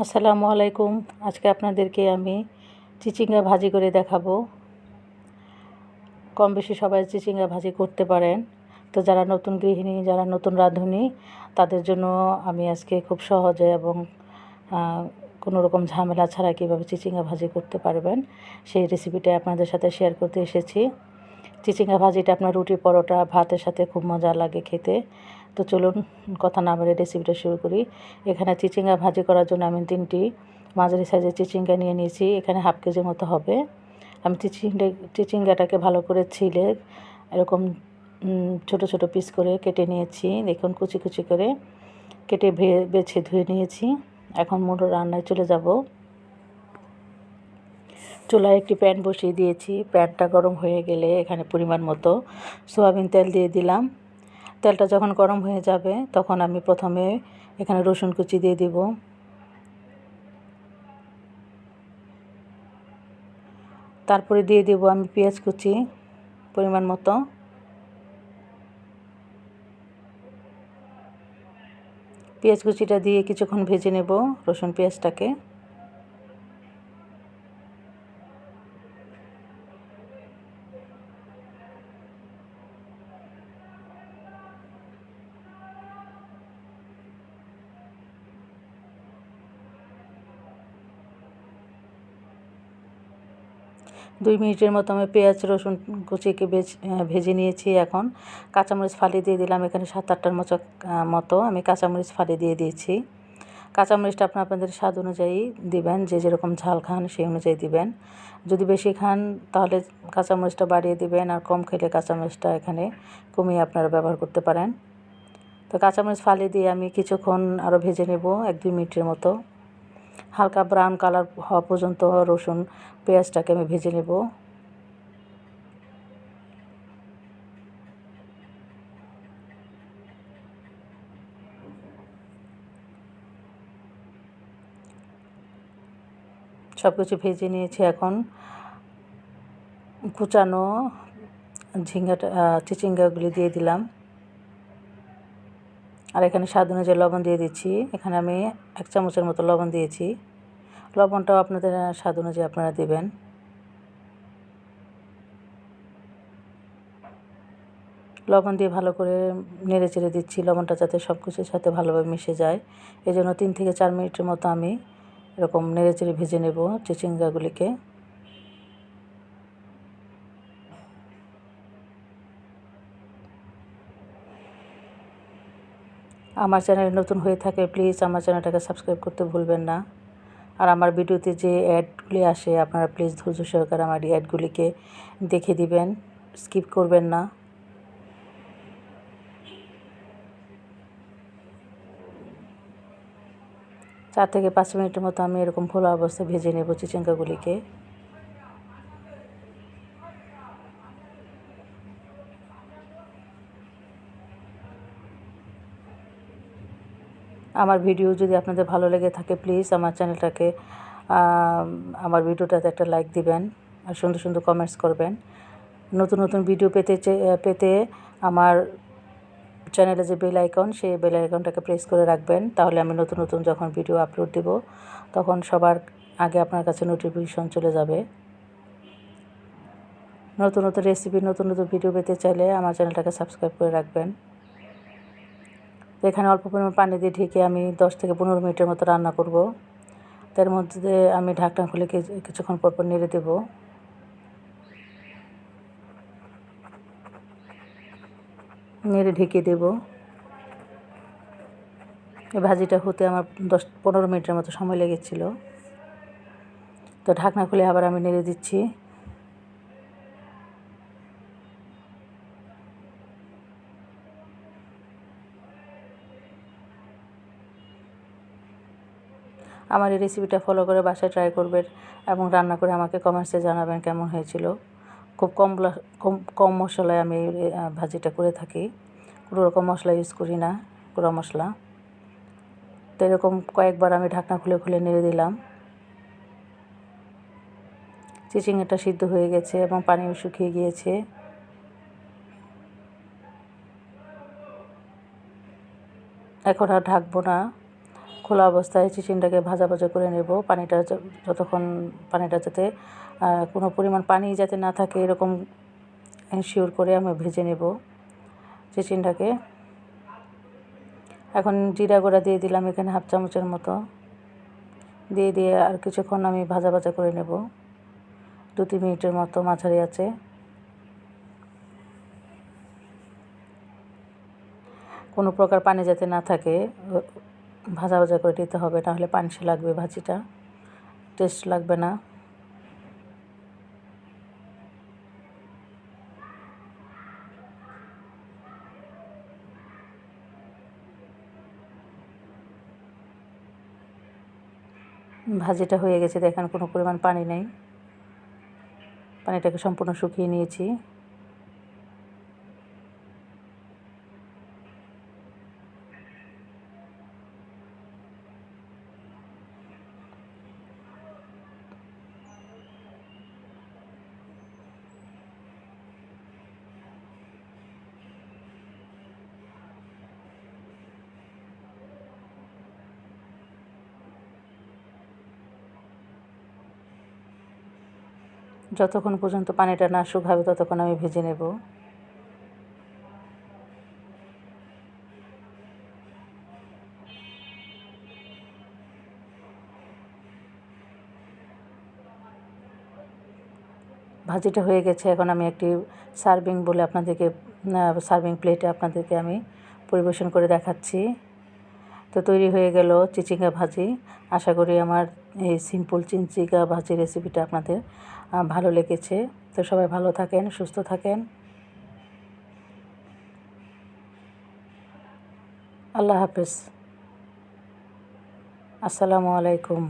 আসসালামু আলাইকুম। আজকে আপনাদেরকে আমি চিচিঙ্গা ভাজি করে দেখাবো। কম বেশি সবাই চিচিঙ্গা ভাজি করতে পারেন। তো যারা নতুন গৃহিণী, যারা নতুন রাঁধুনি, তাদের জন্য আমি আজকে খুব সহজে এবং কোনো রকম ঝামেলা ছাড়া কীভাবে চিচিঙ্গা ভাজি করতে পারবেন, সেই রেসিপিটা আপনাদের সাথে শেয়ার করতে এসেছি। চিচিঙ্গা ভাজিটা আপনার রুটি পরোটা, ভাতের সাথে খুব মজা লাগে খেতে। তো চলুন, কথা না বলে রেসিপিটা শুরু করি। এখানে চিচিঙ্গা ভাজি করার জন্য আমি তিনটি মাঝারি সাইজের চিচিঙ্গা নিয়ে নিয়েছি। এখানে হাফ কেজির মতো হবে। আমি চিচিঙ্গা, চিচিঙ্গাটাকে ভালো করে ছিলে এরকম ছোট ছোট পিস করে কেটে নিয়েছি। দেখুন, কুচি কুচি করে কেটে ভে, বেছে ধুয়ে নিয়েছি। এখন মোটো রান্নায় চলে যাব। চুলায় একটি প্যান বসিয়ে দিয়েছি। প্যানটা গরম হয়ে গেলে এখানে পরিমাণ মতো সোয়াবিন তেল দিয়ে দিলাম। তেলটা যখন গরম হয়ে যাবে, তখন আমি প্রথমে এখানে রসুন কুচি দিয়ে দিব। তারপরে দিয়ে দেব আমি পেঁয়াজ কুচি, পরিমাণ মতো। পেঁয়াজ কুচিটা দিয়ে কিছুক্ষণ ভেজে নেব রসুন পেঁয়াজটাকে। দুই মিনিটের মতো আমি পেঁয়াজ, রসুন কুচিকে ভেজে নিয়েছি এখন। কাঁচামরিচ ফালি দিয়ে দিলাম এখানে সাত আটটার মতো মতো। আমি কাঁচামরিচ ফালি দিয়ে দিয়েছি। কাঁচামরিচটা আপনার আপনাদের স্বাদ অনুযায়ী দিবেন, যে যেরকম ঝাল খান সেই অনুযায়ী দিবেন। যদি বেশি খান তাহলে কাঁচামরিচটা বাড়িয়ে দিবেন, আর কম খেলে কাঁচামরিচটা এখানে কমিয়ে আপনারা ব্যবহার করতে পারেন। তো কাঁচামরিচ ফালি দিয়ে আমি কিছুক্ষণ আরও ভেজে নেব, এক দুই মিনিটের মতো। হালকা ব্রাউন কালার হওয়া পর্যন্ত রসুন পেঁয়াজটাকে আমি ভেজে নেব। সব কিছু ভেজে নিয়েছি এখন। কুচানো ঝিঙ্গাটা চিচিঙ্গাগুলি দিয়ে দিলাম। আর এখানে স্বাদ অনুযায়ী লবণ দিয়ে দিচ্ছি। এখানে আমি এক চামচের মতো লবণ দিয়েছি। লবণটাও আপনাদের স্বাদ অনুযায়ী আপনারা দেবেন। লবণ দিয়ে ভালো করে নেড়ে চেড়ে দিচ্ছি। লবণটা যাতে সব কিছুর সাথে ভালোভাবে মিশে যায়। এই জন্য তিন থেকে চার মিনিটের মতো আমি এরকম নেড়ে চেড়ে ভেজে নেব চিচিঙ্গাগুলিকে। আমার চ্যানেল নতুন হয়ে থাকে প্লিজ আমার চ্যানেলটাকে সাবস্ক্রাইব করতে ভুলবেন না। আর আমার ভিডিওতে যে অ্যাডগুলি আসে, আপনারা প্লিজ ধৈর্য সহকারে আমার এই অ্যাডগুলিকে দেখে দিবেন স্কিপ করবেন না। চার থেকে পাঁচ মিনিটের মতো আমি এরকম খোলা অবস্থায় ভেজে নেব চিচিঙ্গাগুলিকে। আমার ভিডিও যদি আপনাদের ভালো লেগে থাকে প্লিজ আমার চ্যানেলটাকে আমার ভিডিওটাতে একটা লাইক দিবেন আর সুন্দর সুন্দর কমেন্টস করবেন। নতুন নতুন ভিডিও পেতে পেতে আমার চ্যানেলে যে বেল আইকন সেই বেল আইকনটাকে প্রেস করে রাখবেন। তাহলে আমি নতুন নতুন যখন ভিডিও আপলোড দেব, তখন সবার আগে আপনার কাছে নোটিফিকেশন চলে যাবে। নতুন নতুন রেসিপি নতুন নতুন ভিডিও পেতে চাইলে আমার চ্যানেলটাকে সাবস্ক্রাইব করে রাখবেন। এখানে অল্প পরিমাণ পানি দিয়ে ঢেকে আমি দশ থেকে পনেরো মিনিটের মতো রান্না করব। তার মধ্যে আমি ঢাকনা খুলে কিছুক্ষণ পর পর নেড়ে দেব। নেড়ে ঢেকে দেব। এই ভাজিটা হতে আমার দশ, পনেরো মিনিটের মতো সময় লেগেছিল। তো ঢাকনা খুলে আবার আমি নেড়ে দিচ্ছি। আমার এই রেসিপিটা ফলো করে বাসায় ট্রাই করবেন এবং রান্না করে আমাকে কমেন্টসে জানাবেন কেমন হয়েছিল। খুব কম কম কম মশলায় আমি ভাজিটা করে থাকি। কোনো রকম মশলা ইউজ করি না, গুঁড়ো মশলা। তো এরকম কয়েকবার আমি ঢাকনা খুলে খুলে নেড়ে দিলাম। চিচিংটা সিদ্ধ হয়ে গেছে এবং পানিও শুকিয়ে গিয়েছে। এখন আর ঢাকবো না। খোলা অবস্থায় চিচিনটাকে ভাজা ভাজা করে নেব। পানিটা যতক্ষণ পানিটা যাতে কোনো পরিমাণ পানি যাতে না থাকে এরকম শিওর করে আমি ভেজে নেব চিচিনটাকে। এখন জিরা গুঁড়া দিয়ে দিলাম এখানে হাফ চামচের মতো। দিয়ে দিয়ে আর কিছুক্ষণ আমি ভাজা ভাজা করে নেব। দু তিন মিনিটের মতো মাঝারি আছে। কোনো প্রকার পানি যাতে না থাকে ভাজা ভাজা করে দিতে হবে, নাহলে পানসে লাগবে ভাজিটা। টেস্ট লাগবে না। ভাজিটা হয়ে গেছে, দেখেন কোনো পরিমাণ পানি নেই। পানিটাকে সম্পূর্ণ শুকিয়ে নিয়েছি। যতক্ষণ পর্যন্ত পানিটা না শুকাবে ততক্ষণ আমি ভেজে নেব। ভাজিটা হয়ে গেছে। এখন আমি একটি সার্ভিং বলে আপনাদেরকে সার্ভিং প্লেটে আপনাদেরকে আমি পরিবেশন করে দেখাচ্ছি। তো তৈরি হয়ে গেল চিচিঙ্গা ভাজি। আশা করি আমার এই সিম্পল চিচিঙ্গা ভাজি রেসিপিটা আপনাদের ভালো লেগেছে। তো সবাই ভালো থাকেন সুস্থ থাকেন। আল্লাহ হাফেজ। আসসালামু আলাইকুম।